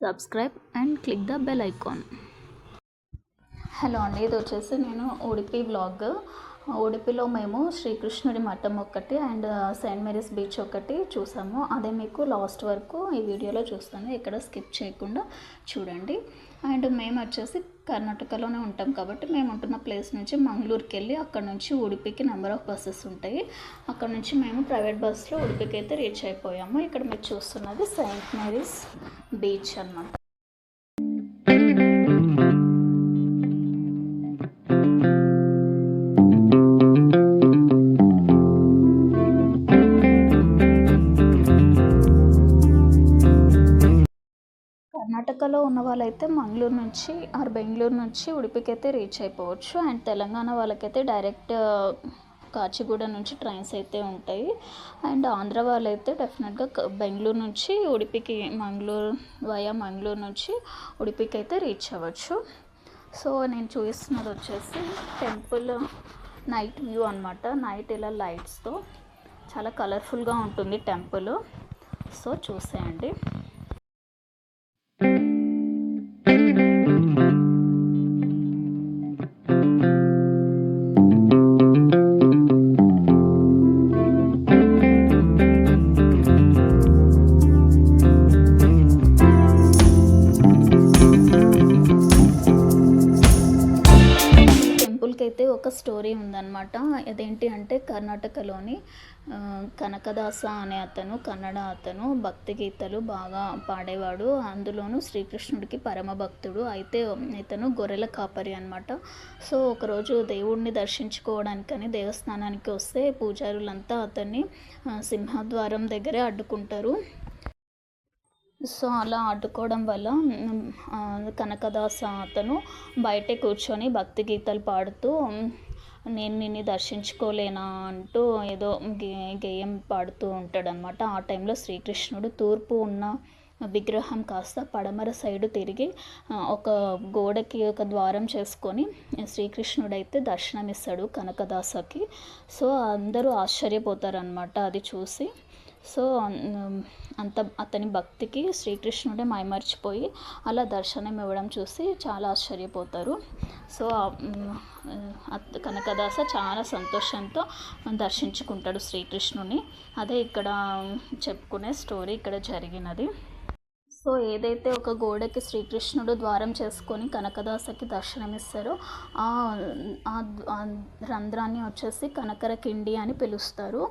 Subscribe and click the bell icon. Hello అండి ఇది వచ్చేసి నేను ఉడిపి బ్లాగ్ ఉడిపిలో మేము శ్రీకృష్ణుడి మఠం ఒకటి అండ్ సెయింట్ మేరీస్ బీచ్ ఒకటి చూసాము. అదే మీకు లాస్ట్ వరకు ఈ వీడియోలో చూస్తాను. ఇక్కడ స్కిప్ చేయకుండా చూడండి. అండ్ మేము వచ్చేసి కర్ణాటకలోనే ఉంటాం కాబట్టి మేము ఉంటున్న ప్లేస్ నుంచి మంగళూరుకి వెళ్ళి అక్కడ నుంచి ఉడిపికి నెంబర్ ఆఫ్ బస్సెస్ ఉంటాయి. అక్కడ నుంచి మేము ప్రైవేట్ బస్సులో ఉడిపికి అయితే రీచ్ అయిపోయాము. ఇక్కడ మీరు చూస్తున్నది సెయింట్ మేరీస్ బీచ్ అన్నమాట. కర్ణాటకలో ఉన్న వాళ్ళైతే మంగళూరు నుంచి ఆర్ బెంగళూరు నుంచి ఉడిపికి అయితే రీచ్ అయిపోవచ్చు. అండ్ తెలంగాణ వాళ్ళకైతే డైరెక్ట్ కాచిగూడ నుంచి ట్రైన్స్ అయితే ఉంటాయి. అండ్ ఆంధ్ర వాళ్ళైతే డెఫినెట్గా బెంగళూరు నుంచి ఉడిపికి మంగళూరు వయా మంగళూరు నుంచి ఉడిపికి అయితే రీచ్ అవ్వచ్చు. సో నేను చూపిస్తున్నది వచ్చేసి టెంపుల్ నైట్ వ్యూ అనమాట నైట్ ఇలా లైట్స్తో చాలా కలర్ఫుల్గా ఉంటుంది టెంపుల్. సో చూసేయండి. ఒక స్టోరీ ఉందన్నమాట. అదేంటి అంటే కర్ణాటకలోని కనకదాస అనే అతను కన్నడ అతను భక్తి గీతలు బాగా పాడేవాడు. అందులోనూ శ్రీకృష్ణుడికి పరమ భక్తుడు. అయితే ఇతను గొర్రెల కాపరి అనమాట సో ఒకరోజు దేవుడిని దర్శించుకోవడానికని దేవస్థానానికి వస్తే పూజారులంతా అతన్ని సింహద్వారం దగ్గరే అడ్డుకుంటారు. సో అలా అడ్డుకోవడం వల్ల కనకదాస అతను బయటే కూర్చొని భక్తి గీతాలు పాడుతూ నేను నిన్ను దర్శించుకోలేనా అంటూ ఏదో గే- గేయం పాడుతూ ఉంటాడనమాట ఆ టైంలో శ్రీకృష్ణుడు తూర్పు ఉన్న విగ్రహం కాస్త పడమర సైడు తిరిగి ఒక గోడకి ఒక ద్వారం చేసుకొని శ్రీకృష్ణుడైతే దర్శనమిస్తాడు కనకదాసకి. సో అందరూ ఆశ్చర్యపోతారనమాట అది చూసి. సో అంత అతని భక్తికి శ్రీకృష్ణుడే మైమర్చిపోయి అలా దర్శనం ఇవ్వడం చూసి చాలా ఆశ్చర్యపోతారు. సో కనకదాస చాలా సంతోషంతో దర్శించుకుంటాడు శ్రీకృష్ణుని. అదే ఇక్కడ చెప్పుకునే స్టోరీ ఇక్కడ జరిగినది. సో ఏదైతే ఒక గోడకి శ్రీకృష్ణుడు ద్వారం చేసుకొని కనకదాసకి దర్శనమిస్తారో ఆ ఆ రంధ్రాన్ని వచ్చేసి కనకర కిండి అని పిలుస్తారు.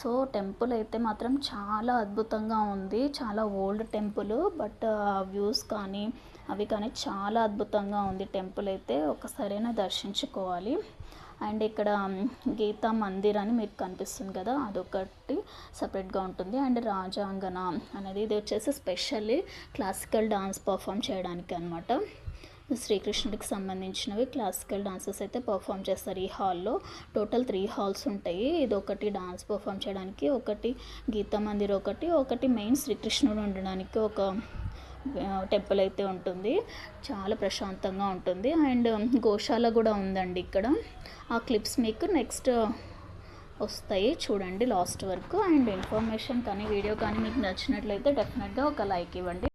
సో టెంపుల్ అయితే మాత్రం చాలా అద్భుతంగా ఉంది. చాలా ఓల్డ్ టెంపుల్ బట్ వ్యూస్ కానీ అవి కానీ చాలా అద్భుతంగా ఉంది టెంపుల్ అయితే. ఒకసారైనా దర్శించుకోవాలి. అండ్ ఇక్కడ గీతా మందిర్ అని మీకు కనిపిస్తుంది కదా అదొకటి సపరేట్గా ఉంటుంది. అండ్ రాజాంగన అనేది ఇది వచ్చేసి స్పెషల్లీ క్లాసికల్ డాన్స్ పర్ఫామ్ చేయడానికి అనమాట శ్రీకృష్ణుడికి సంబంధించినవి క్లాసికల్ డాన్సెస్ అయితే పర్ఫామ్ చేస్తారు ఈ హాల్లో. టోటల్ త్రీ హాల్స్ ఉంటాయి. ఇది ఒకటి డాన్స్ పర్ఫామ్ చేయడానికి ఒకటి గీతా మందిర్ ఒకటి ఒకటి మెయిన్ శ్రీకృష్ణుడు ఉండడానికి ఒక టెంపుల్ అయితే ఉంటుంది. చాలా ప్రశాంతంగా ఉంటుంది. అండ్ గోశాల కూడా ఉందండి ఇక్కడ. ఆ క్లిప్స్ మీకు నెక్స్ట్ వస్తాయి. చూడండి లాస్ట్ వరకు. అండ్ ఇన్ఫర్మేషన్ కానీ వీడియో కానీ మీకు నచ్చినట్లయితే డెఫినెట్గా ఒక లైక్ ఇవ్వండి.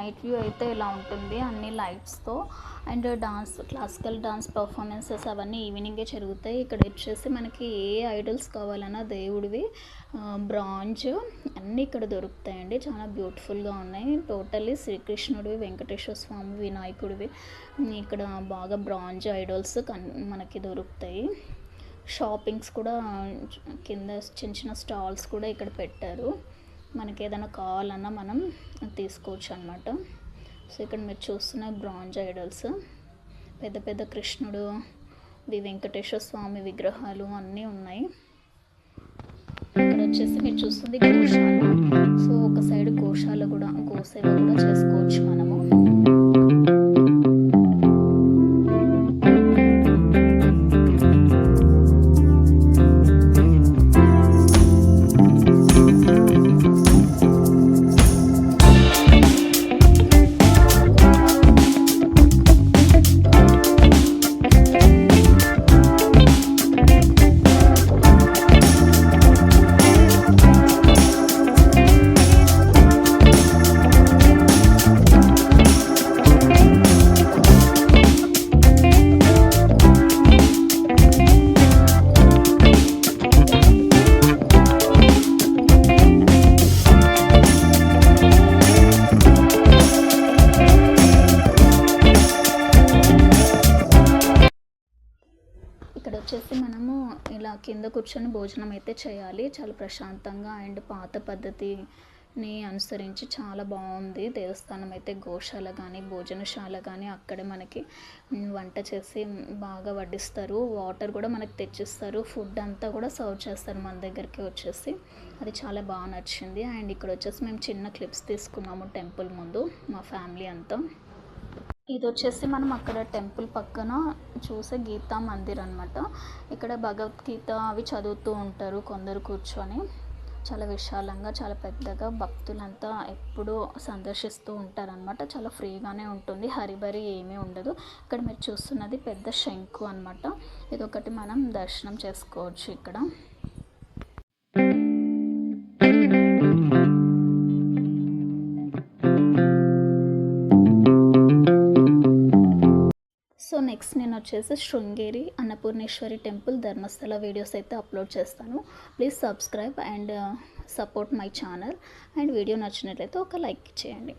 నైట్ వ్యూ అయితే ఇలా ఉంటుంది. అన్ని లైట్స్తో and dance classical dance performances అవన్నీ ఈవినింగే జరుగుతాయి. ఇక్కడ వచ్చేసి మనకి ఏ ఐడల్స్ కావాలన్నా దేవుడివి బ్రాంజ్ అన్నీ ఇక్కడ దొరుకుతాయండి. చాలా బ్యూటిఫుల్గా ఉన్నాయి. టోటల్లీ శ్రీకృష్ణుడివి వెంకటేశ్వర స్వామి వినాయకుడివి. ఇక్కడ బాగా బ్రాంజ్ ఐడల్స్ కన్ మనకి దొరుకుతాయి. షాపింగ్స్ కూడా కింద చిన్న చిన్న స్టాల్స్ కూడా ఇక్కడ పెట్టారు. మనకి ఏదైనా కావాలన్నా మనం తీసుకోవచ్చు అనమాట సో ఇక్కడ మీరు చూస్తున్న బ్రాంజ్ ఐడల్స్ పెద్ద పెద్ద కృష్ణుడు వి వెంకటేశ్వర స్వామి విగ్రహాలు అన్నీ ఉన్నాయి. ఇక్కడ వచ్చేసి మీరు చూస్తుంది గోశాల. సో ఒక సైడ్ గోశాల కూడా గోసేవ కూడా చేసుకోవచ్చు. ఇలా కింద కూర్చొని భోజనం అయితే చేయాలి. చాలా ప్రశాంతంగా అండ్ పాత పద్ధతిని అనుసరించి చాలా బాగుంది. దేవస్థానం అయితే గోశాల కానీ భోజనశాల కానీ అక్కడే మనకి వంట చేసి బాగా వడ్డిస్తారు. వాటర్ కూడా మనకి తెచ్చిస్తారు. ఫుడ్ అంతా కూడా సర్వ్ చేస్తారు మన దగ్గరికి వచ్చేసి. అది చాలా బాగా నచ్చింది. అండ్ ఇక్కడ వచ్చేసి మేము చిన్న క్లిప్స్ తీసుకున్నాము టెంపుల్ ముందు మా ఫ్యామిలీ అంతా. ఇది వచ్చేసి మనం అక్కడ టెంపుల్ పక్కన చూసే గీతా మందిర్ అనమాట ఇక్కడ భగవద్గీత అవి చదువుతూ ఉంటారు కొందరు కూర్చొని. చాలా విశాలంగా చాలా పెద్దగా భక్తులంతా ఎప్పుడూ సందర్శిస్తూ ఉంటారనమాట చాలా ఫ్రీగానే ఉంటుంది. హరిబరి ఏమీ ఉండదు. ఇక్కడ మీరు చూస్తున్నది పెద్ద శంకు అనమాట ఇది ఒకటి మనం దర్శనం చేసుకోవచ్చు ఇక్కడ. నెక్స్ట్ నేను వచ్చేసి శృంగేరి అన్నపూర్ణేశ్వరి టెంపుల్ ధర్మస్థల వీడియోస్ అయితే అప్లోడ్ చేస్తాను. Please subscribe and support my channel and video నచ్చినట్లయితే ఒక లైక్ చేయండి.